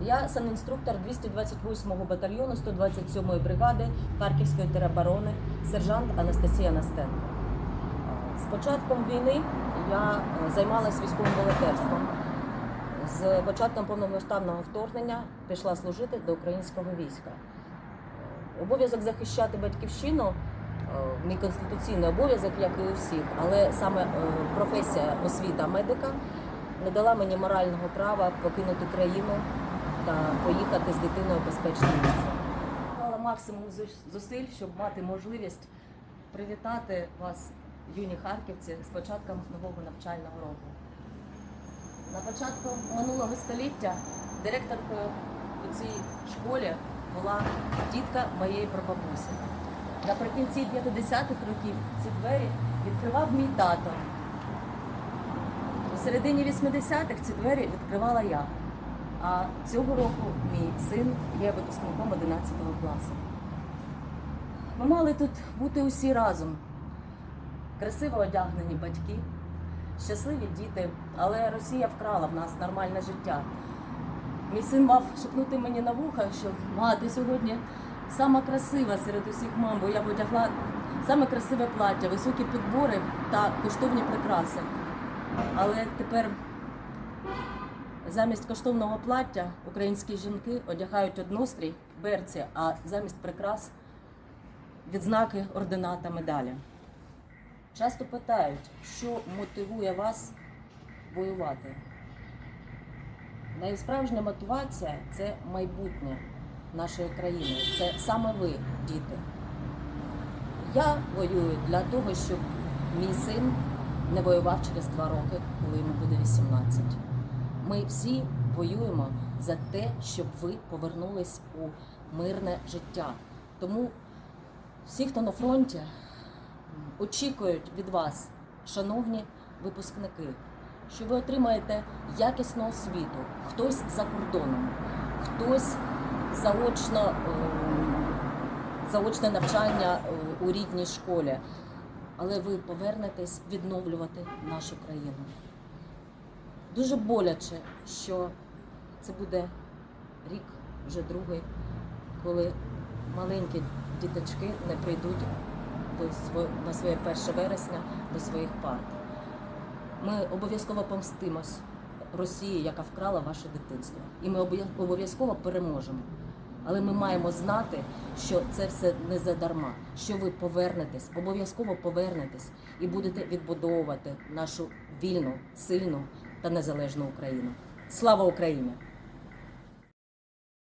Я санінструктор 228-го батальйону 127-ї бригади Харківської тероборони, сержант Анастасія Настенко. З початком війни я е, займалася військовим волонтерством. З початком повномасштабного вторгнення пішла служити до українського війська. Обов'язок захищати батьківщину е, мій конституційний обов'язок, як і у всіх, але саме е, професія освіта медика не дала мені морального права покинути країну та поїхати з дитиною в місце. Мала максимум зусиль, щоб мати можливість привітати вас, юні харківці, з початком нового навчального року. На початку минулого століття директоркою у цій школі була тітка моєї прабабусі. Наприкінці 50-х років ці двері відкривав мій тато. У середині 80-х ці двері відкривала я. А цього року мій син є випускником 11 класу. Ми мали тут бути усі разом. Красиво одягнені батьки, щасливі діти, але Росія вкрала в нас нормальне життя. Мій син мав шепнути мені на вуха, що мати сьогодні сама красива серед усіх мам, бо я одягла саме красиве плаття, високі підбори та коштовні прикраси. Але тепер замість коштовного плаття українські жінки одягають однострій, берці, а замість прикрас відзнаки, ордена та медалі. Часто питають, що мотивує вас воювати. Найсправжня мотивація це майбутнє нашої країни. Це саме ви, діти. Я воюю для того, щоб мій син не воював через два роки, коли йому буде 18. Ми всі воюємо за те, щоб ви повернулись у мирне життя. Тому всі, хто на фронті, очікують від вас, шановні випускники, що ви отримаєте якісну освіту, хтось за кордоном, хтось заочно, е, заочне навчання е, у рідній школі, але ви повернетесь відновлювати нашу країну. Дуже боляче, що це буде рік, вже другий, коли маленькі діточки не прийдуть на своє 1 вересня до своїх парт. Ми обов'язково помстимось Росії, яка вкрала ваше дитинство. І ми обов'язково переможемо. Але ми маємо знати, що це все не задарма, що ви повернетесь, обов'язково повернетесь і будете відбудовувати нашу вільну, сильну та незалежну Україну. Слава Україні!